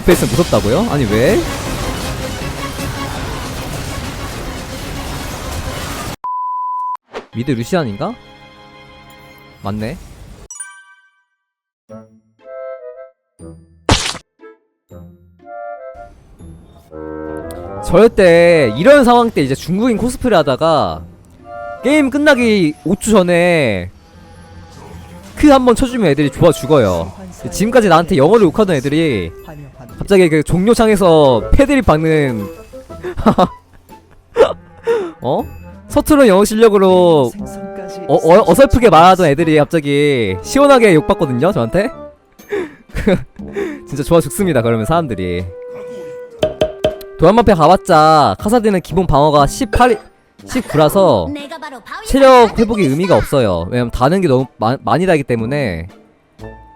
옆에 있으면 무섭다고요? 아니 왜? 미드 루시안인가? 맞네. 때 이런 상황 때 이제 중국인 코스프레 하다가 게임 끝나기 5초 전에 크 한번 쳐주면 애들이 좋아 죽어요. 지금까지 나한테 영어를 욕하던 애들이 갑자기 그 종료창에서 패드립 박는 어? 서투른 영어 실력으로 어, 어, 어설프게 말하던 애들이 갑자기 시원하게 욕받거든요 저한테 진짜 좋아 죽습니다 그러면 사람들이 도안마페 가봤자 카사디는 기본 방어가 18 19라서 내가 바로 바위 체력 회복이 의미가 없어요. 왜냐면 다는 게 너무 마, 많이 다기 때문에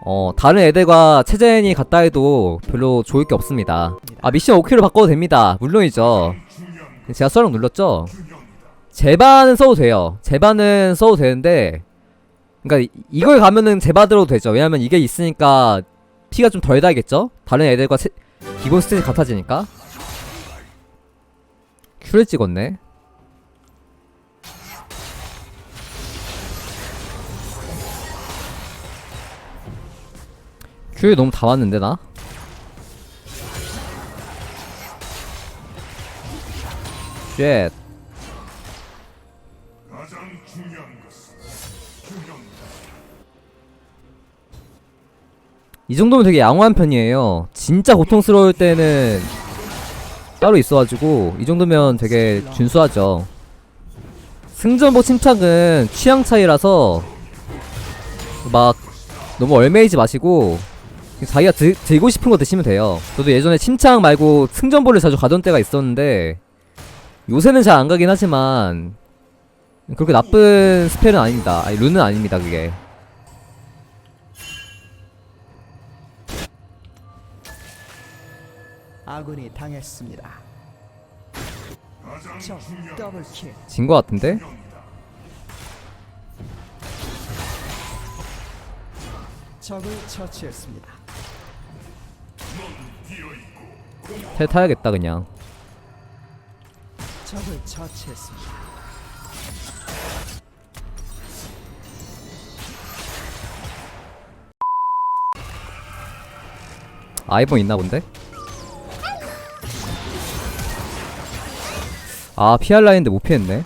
어 다른 애들과 체젠이 같다 해도 별로 좋을 게 없습니다. 아 미션 5킬로 바꿔도 됩니다. 물론이죠. 제가 수락 눌렀죠? 제반은 써도 돼요. 제반은 써도 되는데 그니까 이걸 가면은 들어도 되죠. 왜냐면 이게 있으니까 피가 좀 덜 달겠죠? 다른 애들과 체, 기본 스탯이 같아지니까. 큐를 찍었네 큐에 너무 다 왔는데 나? 쉣. 이 정도면 되게 양호한 편이에요. 진짜 고통스러울 때는 따로 있어가지고 이 정도면 되게 준수하죠. 승전보 침착은 취향 차이라서 막 너무 얼매이지 마시고 자기가 드, 들고 싶은 거 드시면 돼요. 저도 예전에 침착 말고 승전보를 자주 가던 때가 있었는데 요새는 잘 안 가긴 하지만 그렇게 나쁜 스펠은 아닙니다. 아니 룬은 아닙니다 그게. 아군이 당했습니다. 적 더블킬. 진 거 같은데? 적을 처치했습니다. 텔 타야겠다 그냥. 적을 처치했습니다. 아이폰 있나 본데? 아 피할 라인인데 못 피했네.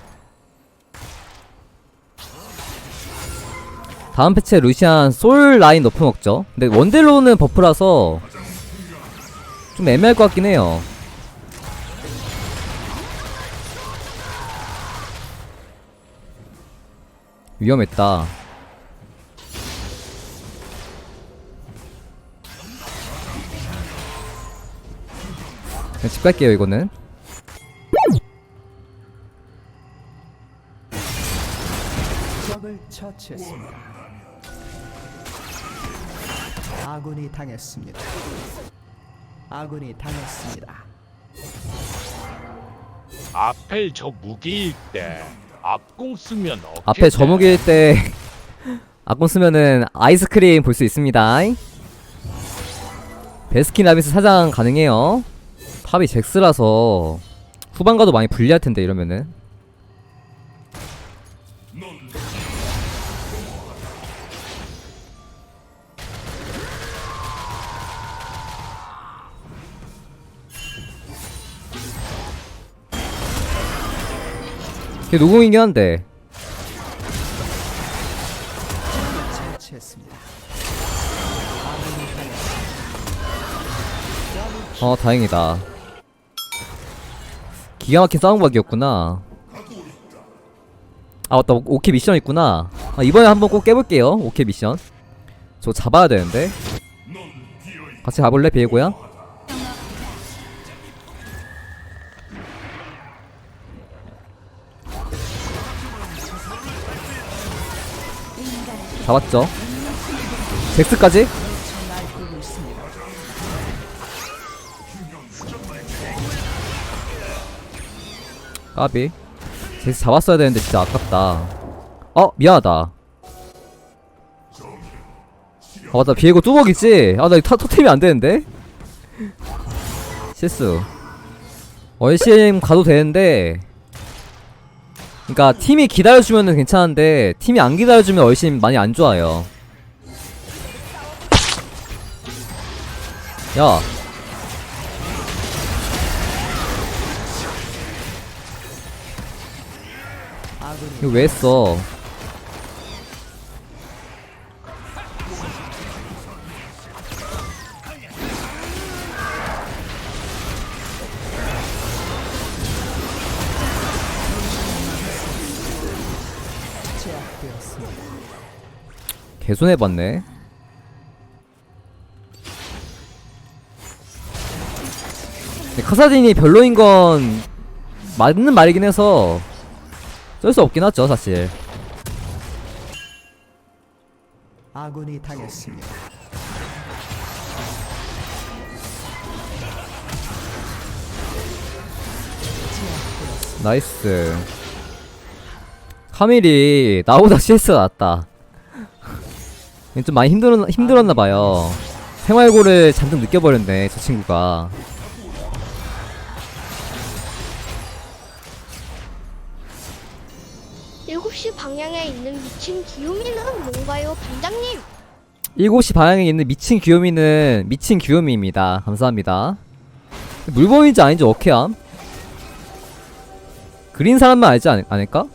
다음 패치에 루시안 솔 라인 높여 먹죠. 근데 원딜로는 버프라서 좀 애매할 것 같긴 해요. 위험했다. 그냥 집 갈게요 이거는. 처치했습니다. 아군이 당했습니다. 아군이 당했습니다. 앞에 저 무기일 때 앞공 쓰면 어깨 앞에 저목일 때 아콘 쓰면은 아이스크림 볼 수 있습니다. 베스킨 라빈스 사장 가능해요. 탑이 잭스라서 후반 가도 많이 불리할 텐데 이러면은 노공이긴 한데. 어 다행이다. 기가 막힌 싸움각이었구나. 아 맞다. 오- 오케이 미션 있구나. 아, 이번에 한번 꼭 깨볼게요. 오케이 미션. 저 잡아야 되는데. 같이 가볼래 비에고야? 잡았죠. 잭스까지? 까비. 잭스 잡았어야 되는데 진짜 아깝다. 어 미안하다. 아 맞다. 비에고 뚜벅이지? 아나 이거 터, 터트리면 안되는데? 실수. 얼심 가도 되는데 그니까 팀이 기다려주면은 괜찮은데 팀이 안 기다려주면 얼심 많이 안 좋아요. 야. 이거 왜했 개손해봤네. 카사딘이 별로인 건 맞는 말이긴 해서 쩔수 없긴 하죠 사실. 아군이 당했습니다. 나이스. 카밀이 나보다 CS가 낫다 좀 많이 힘들었, 힘들었나 봐요 생활고를 잔뜩 느껴버렸네 저 친구가 일곱 시 방향에 있는 미친 기요미는 뭔가요, 반장님? 7시 방향에 있는 미친 귀요미는 미친 귀요미입니다 감사합니다 물범인지 아닌지 어케함? 그린 사람만 알지 않, 않을까?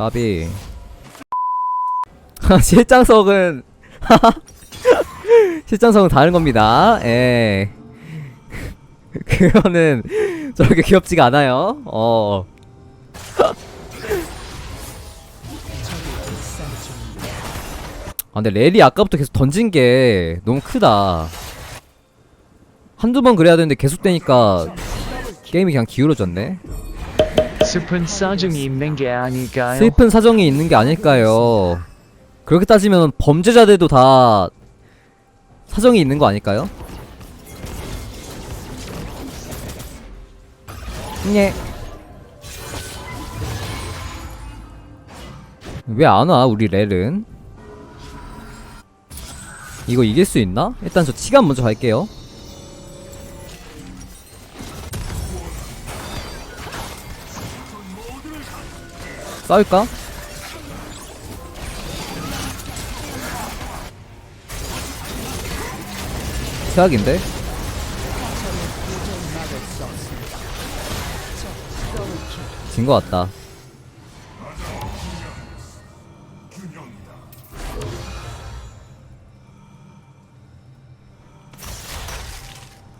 까비. 실장석은 실장석은 다른 겁니다. 예. 그거는 저렇게 귀엽지가 않아요. 어. 아, 근데 렐이 아까부터 계속 던진 게 너무 크다. 한두 번 그래야 되는데 계속 되니까 게임이 그냥 기울어졌네. 슬픈 사정이 있는 게 아닐까요? 슬픈 사정이 있는 게 아닐까요? 그렇게 따지면 범죄자들도 다 사정이 있는 거 아닐까요? 네. 왜 안 와, 우리 렐은? 이거 이길 수 있나? 일단 저 치감 먼저 갈게요. 싸울까? 최악인데? 진 것 같다.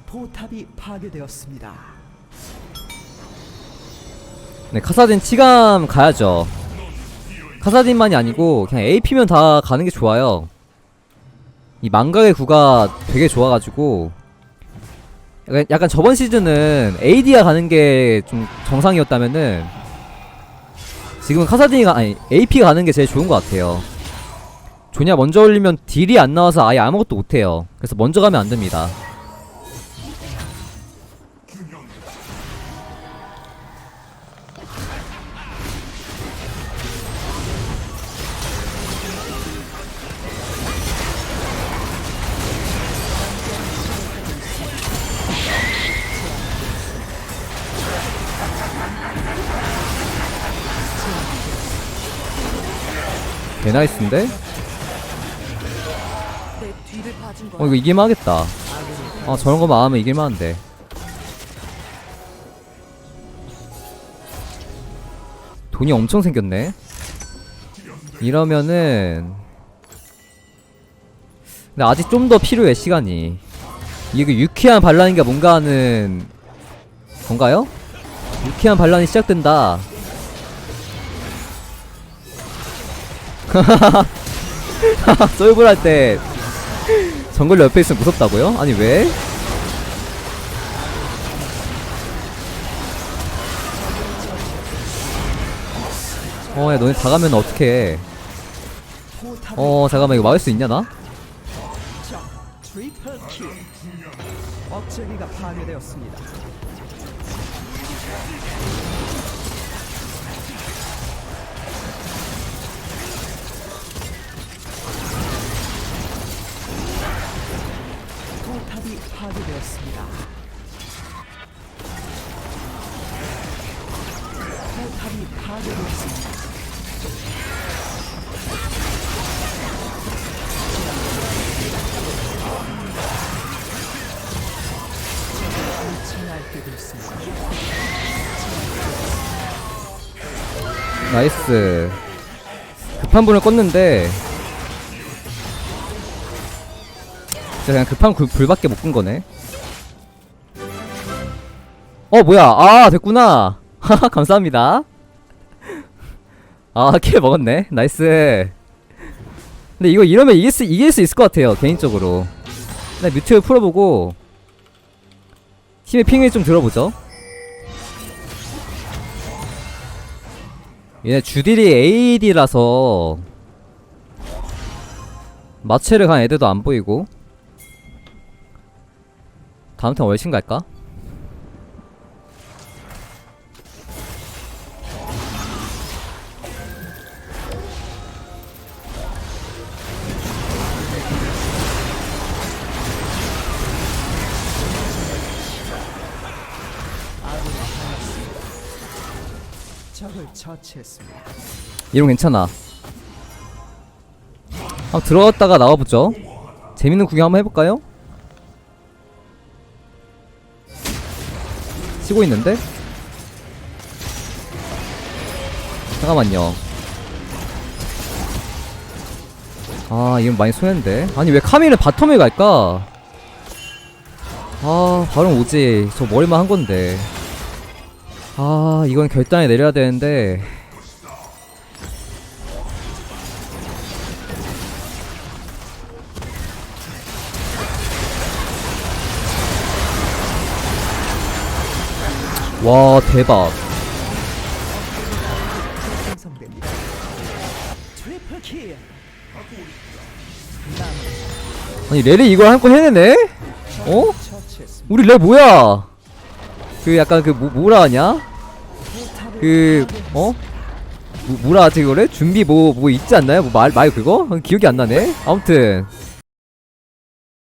포탑이 파괴되었습니다. 네, 카사딘 치감 가야죠. 카사딘만이 아니고 그냥 AP면 다 가는 게 좋아요. 이 망각의 구가 되게 좋아가지고 약간, 약간 저번 시즌은 AD가 가는 게 좀 정상이었다면은 지금은 카사딘이가 아니 AP가 가는 게 제일 좋은 것 같아요. 조냐 먼저 올리면 딜이 안 나와서 아예 아무것도 못해요. 그래서 먼저 가면 안 됩니다. 개나이스인데? 어 이거 이길만 하겠다 아 저런 거만 하면 이길만 한데 돈이 엄청 생겼네 이러면은 근데 아직 좀 더 필요해 시간이 이게 유쾌한 반란인가 뭔가 하는 건가요? 유쾌한 반란이 시작된다 솔블 할때 정글 옆에 있으면 무섭다고요? 아니 왜? 어, 야, 너네 다 가면 어떡해. 어 잠깐만 이거 막을 수 있냐 나? 억제기가 파괴되었습니다. 포탑이 파괴되었습니다. 포탑이 파괴되었습니다. 나이스. 급한 불을 껐는데. 진짜 그냥 급한 불, 불밖에 못 끈 거네. 어 뭐야. 아 됐구나. 하하 감사합니다. 아킬 먹었네. 나이스. 근데 이거 이러면 이길 수, 이길 수 있을 것 같아요 개인적으로. 나 뮤트를 풀어보고 팀의 핑을 좀 들어보죠 얘네 주딜이 AD라서 마체를 간 애들도 안 보이고 다음 턴 월신 갈까? 이런 괜찮아. 한번 들어갔다가 나와보죠. 재밌는 구경 한번 해볼까요? 치고 있는데? 잠깐만요. 아 이건 많이 손해인데. 아니 왜 카밀을 바텀에 갈까? 아 바로 오지. 저 머리만 한 건데 아 이건 결단에 내려야 되는데 와 대박. 아니 렐이 이걸 한건 해내네? 어? 우리 렐 뭐야 그 약간 그 뭐, 뭐라 하냐? 그 어? 뭐, 뭐라 하지 그거를? 준비 뭐 뭐 있지 않나요? 뭐말 말 그거? 기억이 안 나네 아무튼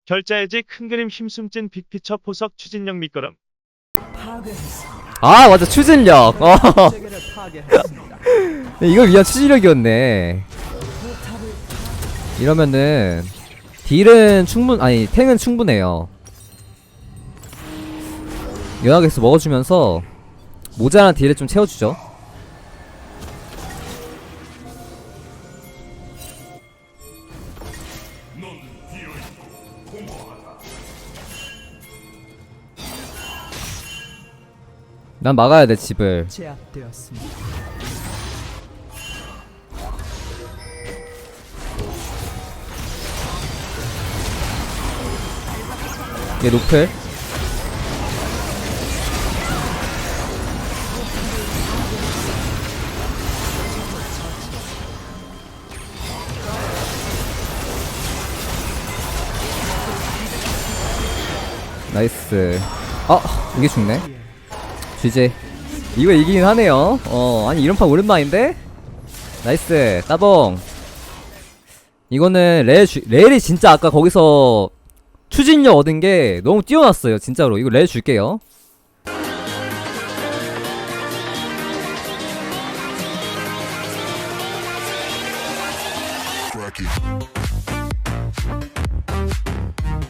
결자해지 큰 그림 힘숨찐 빅피처 포석 추진력 밑거름. 아 맞아 추진력 어. 이걸 위한 추진력이었네 이러면은 딜은 충분 아니 탱은 충분해요 연하게서 먹어주면서 모자란 딜을 좀 채워주죠. 난 막아야 돼 집을. 제압되었습니다. 얘 노플 나이스. 아 이게 죽네. GG 이거 이기긴 하네요. 어 아니 이런 판 오랜만인데? 나이스. 따봉. 이거는 레 주, 레일이 진짜 아까 거기서 추진력 얻은 게 너무 뛰어났어요 진짜로. 이거 레 줄게요